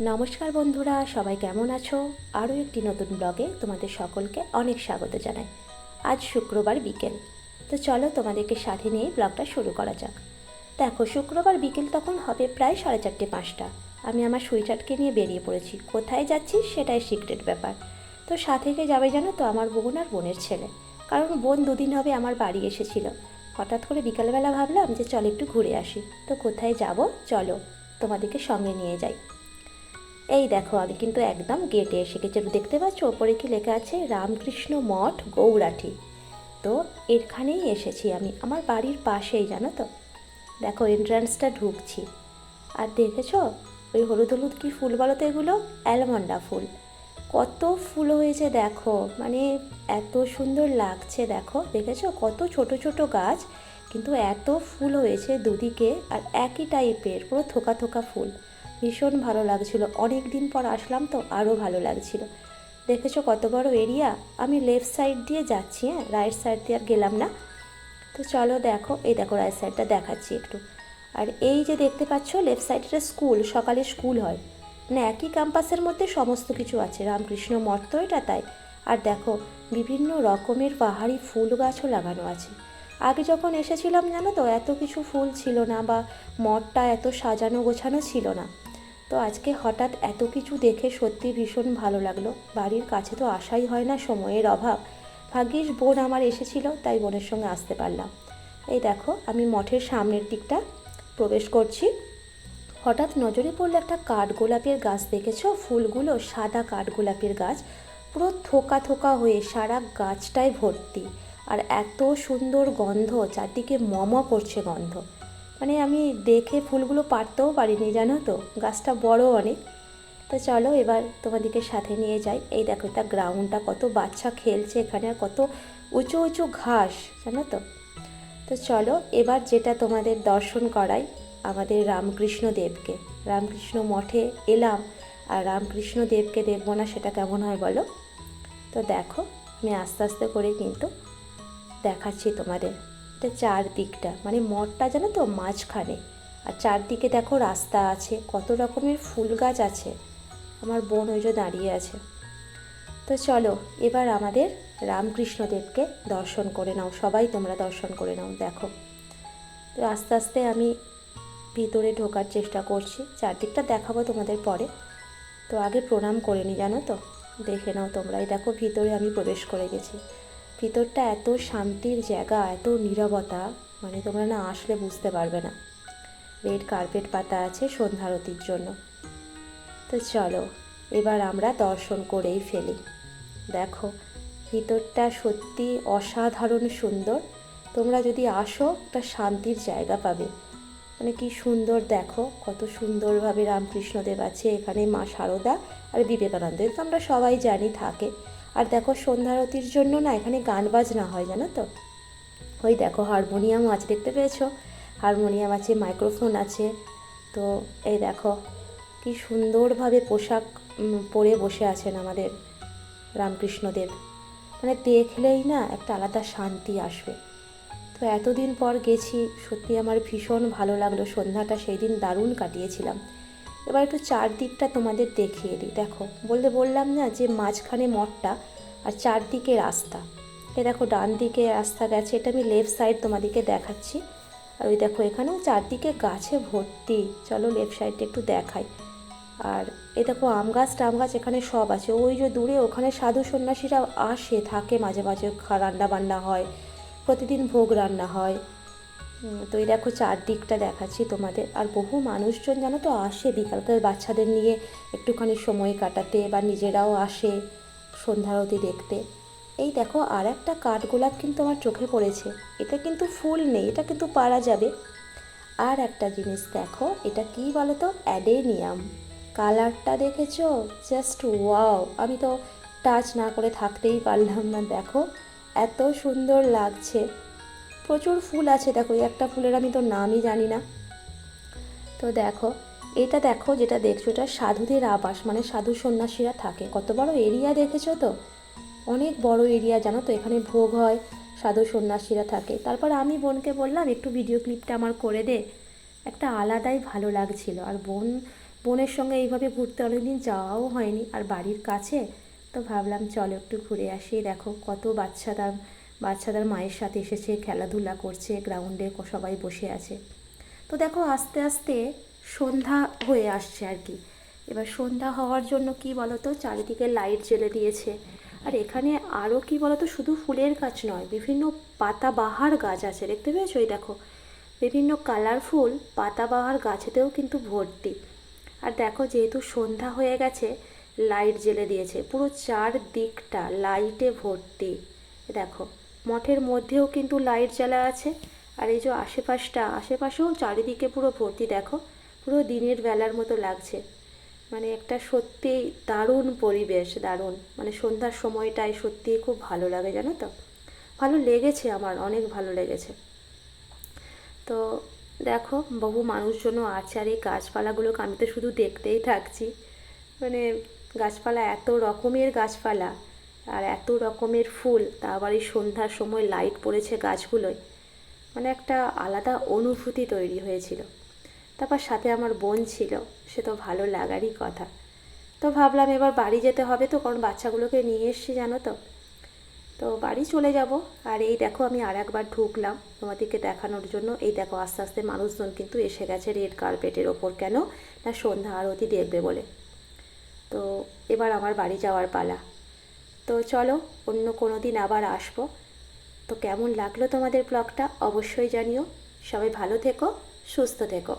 নমস্কার বন্ধুরা, সবাই কেমন আছো? আরও একটি নতুন ব্লগে তোমাদের সকলকে অনেক স্বাগত জানাই। আজ শুক্রবার বিকেল। তো চলো তোমাদেরকে সাথে নিয়ে ব্লগটা শুরু করা যাক। দেখো, শুক্রবার বিকেল তখন হবে প্রায় সাড়ে চারটে পাঁচটা। আমি আমার সুইটারকে নিয়ে বেরিয়ে পড়েছি। কোথায় যাচ্ছি সেটাই সিক্রেট ব্যাপার। তো সাথে কে যাবে জানো তো, আমার বোন আর বোনের ছেলে। কারণ বোন দুদিন হবে আমার বাড়ি এসেছিল। হঠাৎ করে বিকালবেলা ভাবলাম যে চল একটু ঘুরে আসি। তো কোথায় যাব? চলো তোমাদেরকে সঙ্গে নিয়ে যাই। এই দেখো, আমি কিন্তু একদম গেটে এসে গেছি। দেখতে পাচ্ছ, ওপরে কি লেখা আছে? রামকৃষ্ণ মঠ, গৌরাঠি। তো এখানেই এসেছি আমি। আমার বাড়ির পাশেই, জানো তো? দেখো এন্ট্রান্সটা ঢুকছি। আর দেখেছ? ওই হলুদ হলুদ কি ফুল বলো তো এগুলো? অ্যালমন্ডা ফুল। কত ফুল হয়েছে দেখো। মানে এত সুন্দর লাগছে দেখো। দেখেছ? কত ছোট ছোট গাছ, কিন্তু এত ফুল হয়েছে দুদিকে। আর একই টাইপের পুরো থোকা থোকা ফুল। ভীষণ ভালো লাগছিল। অনেক দিন পর আসলাম তো আরও ভালো লাগছিল। দেখেছ কত বড় এরিয়া? আমি লেফট সাইড দিয়ে যাচ্ছি হ্যাঁ? রাইট সাইড দিয়ে আর গেলাম না। তো চলো দেখো, এই দেখো রাইট সাইডটা দেখাচ্ছি একটু। আর এই যে দেখতে পাচ্ছ লেফট সাইডটা স্কুল সকালে স্কুল হয়। মানে একই ক্যাম্পাসের মধ্যে সমস্ত কিছু আছে। রামকৃষ্ণ মঠ তো এটা তাই। আর দেখো, বিভিন্ন রকমের পাহাড়ি ফুল গাছও লাগানো আছে। আগে যখন এসেছিলাম জানো তো, এত কিছু ফুল ছিল না বা মঠটা এত সাজানো গোছানো ছিল না। তো আজকে হঠাৎ এত কিছু দেখে সত্যি ভীষণ ভালো লাগল। বাড়ির কাছে তো আসাই হয় না সময়ের অভাব। ভাগ্যিস বোন আমার এসেছিল, তাই বোনের সঙ্গে আসতে পারলাম। এই দেখো, আমি মঠের সামনের দিকটা প্রবেশ করছি। হঠাৎ নজরে পড়ল একটা কাঠগোলাপের গাছ, দেখেছ? ফুলগুলো সাদা কাঠগোলাপের গাছ, পুরো থোকা থোকা হয়ে সারা গাছটায় ভর্তি। আর এত সুন্দর গন্ধ, চারদিকে মম করছে গন্ধ। মানে আমি দেখে ফুলগুলো পারতেও পারিনি, জানো তো? গাছটা বড় অনেক। তো চলো এবার তোমাদেরকে সাথে নিয়ে যাই। এই দেখো, এটা গ্রাউন্ডটা কত বাচ্চা খেলছে এখানে আর কত উঁচু উঁচু ঘাস, জানো তো? তো চলো এবার যেটা তোমাদের দর্শন করাই, আমাদের রামকৃষ্ণ দেবকে রামকৃষ্ণ মঠে এলাম আর রামকৃষ্ণ দেবকে দেখব না সেটা কেমন হয় বলো? তো দেখো, আমি আস্তে আস্তে করে কিন্তু দেখাচ্ছি তোমাদের। এটা চারদিকটা মানে মঠটা জানো তো, মাঝখানে। আর চারদিকে দেখো রাস্তা আছে, কত রকমের ফুল গাছ আছে। আমার বোন ওই যে দাঁড়িয়ে আছে। তো চলো, এবার আমাদের রামকৃষ্ণদেবকে দর্শন করে নাও। সবাই তোমরা দর্শন করে নাও, দেখো। তো আস্তে আস্তে আমি ভিতরে ঢোকার চেষ্টা করছি। চারদিকটা দেখাবো তোমাদের পরে। তো আগে প্রণাম করে নি, জানো তো? দেখে নাও তোমরা। এই দেখো, ভিতরে আমি প্রবেশ করে গেছি। ভিতরটা এত শান্তির জায়গা, এত নীরবতা মানে তোমরা না আসলে বুঝতে পারবে না। রেড কার্পেট পাতা আছে সন্ধ্যারতির জন্য। তো চলো, এবার আমরা দর্শন করেই ফেলি। দেখো, ভিতরটা সত্যি অসাধারণ সুন্দর। তোমরা যদি আসো, একটা শান্তির জায়গা পাবে। মানে কি সুন্দর দেখো, কত সুন্দরভাবে রামকৃষ্ণদেব আছে, এখানে মা শারদা আর বিবেকানন্দ এটা তো আমরা সবাই জানি থাকে। আর দেখো সন্ধ্যারতির জন্য না এখানে গান বাজনা হয়, জানো তো? ওই দেখো হারমোনিয়াম আছে, দেখতে পেয়েছ? হারমোনিয়াম আছে, মাইক্রোফোন আছে, তো এই দেখো কি সুন্দরভাবে পোশাক পরে বসে আছেন আমাদের রামকৃষ্ণদেব। মানে দেখলেই না একটা আলাদা শান্তি আসবে। তো এতদিন পর গেছি, সত্যি আমার ভীষণ ভালো লাগল, সন্ধ্যাটা সেই দিন দারুণ কাটিয়েছিলাম। এবার একটু চারদিকটা তোমাদের দেখিয়ে দিই। দেখো, বলতে বললাম না যে মাঝখানে মঠটা আর চারদিকে রাস্তা। এ দেখো, ডান দিকে রাস্তা গেছে, এটা আমি লেফট সাইড তোমাদেরকে দেখাচ্ছি। আর ওই দেখো, এখানেও চারদিকে গাছে ভর্তি। চলো লেফট সাইডটা একটু দেখাই। আর এ দেখো, আম গাছ, টাম গাছ এখানে সব আছে। ওই যে দূরে ওখানে সাধু সন্ন্যাসীরা আসে, থাকে মাঝে মাঝে রান্না বান্না হয়, প্রতিদিন ভোগ রান্না হয়। তো এই দেখো চারদিকটা দেখাচ্ছি তোমাদের। আর বহু মানুষজন জানো তো আসে বিকালকাল বাচ্চাদের নিয়ে একটুখানি সময় কাটাতে বা নিজেরাও আসে সন্ধ্যারতি দেখতে। এই দেখো আর একটা কাঠগোলাপ কিন্তু আমার চোখে পড়েছে। এটা কিন্তু ফুল নেই, এটা কিন্তু পারা যাবে। আর একটা জিনিস দেখো, এটা কি বলো তো অ্যাডেনিয়াম। কালারটা দেখেছ? Just wow. আমি তো টাচ না করে থাকতেই পারলাম না, দেখো। এত সুন্দর লাগছে। প্রচুর ফুল আছে দেখো একটা ফুলের আমি তো নামই জানি না। তো দেখো, এটা দেখো যেটা দেখছ, এটা সাধুদের আবাস মানে সাধু সন্ন্যাসীরা থাকে। কত বড় এরিয়া দেখেছ তো? অনেক বড় এরিয়া জানো তো, এখানে ভোগ হয়, সাধু সন্ন্যাসীরা থাকে। তারপর আমি বোনকে বললাম, একটু ভিডিও ক্লিপটা আমার করে দে। একটা আলাদাই ভালো লাগছিল। আর বোন, বোনের সঙ্গে এইভাবে ঘুরতে অনেকদিন যাওয়াও হয়নি। আর বাড়ির কাছে, তো ভাবলাম চলো একটু ঘুরে আসি। দেখো কত বাচ্চারা বাচ্চাদের মায়ের সাথে এসেছে, খেলাধুলা করছে গ্রাউন্ডে সবাই বসে আছে। তো দেখো, আস্তে আস্তে সন্ধ্যা হয়ে আসছে আর কি। এবার সন্ধ্যা হওয়ার জন্য কি বলো তো চারিদিকে লাইট জ্বেলে দিয়েছে। আর এখানে আরও কি বলো তো শুধু ফুলের গাছ নয়, বিভিন্ন পাতাবাহার গাছ আছে। দেখতে পেয়েছ? এই দেখো, বিভিন্ন কালারফুল পাতাবাহার গাছেতেও কিন্তু ভর্তি। আর দেখো, যেহেতু সন্ধ্যা হয়ে গেছে লাইট জ্বেলে দিয়েছে। পুরো চারদিকটা লাইটে ভর্তি। দেখো মঠের মধ্যেও কিন্তু লাইট জ্বালা আছে। আর এই যে আশেপাশটা, আশেপাশেও চারিদিকে পুরো ভর্তি দেখো, পুরো দিনের বেলার মতো লাগছে। মানে একটা সত্যি দারুণ পরিবেশ, দারুণ। মানে সন্ধ্যার সময়টাই সত্যিই খুব ভালো লাগে, জানো তো? ভালো লেগেছে আমার, অনেক ভালো লেগেছে। তো দেখো, বহু মানুষজনও আছে আর এই গাছপালাগুলোকে আমি তো শুধু দেখতেই থাকছি। মানে গাছপালা এত রকমের গাছপালা। আর এত রকমের ফুল, তা আবার এই সন্ধ্যার সময় লাইট পড়েছে গাছগুলোয়। মানে একটা আলাদা অনুভূতি তৈরি হয়েছিল। তারপর সাথে আমার বোন ছিল, সে তো ভালো লাগারই কথা। তো ভাবলাম এবার বাড়ি যেতে হবে তো, কারণ বাচ্চাগুলোকে নিয়ে এসছি, জানো তো। তো বাড়ি চলে যাব, আর এই দেখো আমি আর একবার ঢুকলাম তোমাদেরকে দেখানোর জন্য। এই দেখো আস্তে আস্তে মানুষজন কিন্তু এসে গেছে রেড কার্পেটের ওপর, কেন? না সন্ধ্যা আরতি দেখবে বলে। তো এবার আমার বাড়ি যাওয়ার পালা। তো চলো, অন্য কোনো দিন আবার আসব। তো কেমন লাগল তোমাদের ব্লগটা অবশ্যই জানিও। সবাই ভালো থেকো, সুস্থ থেকো।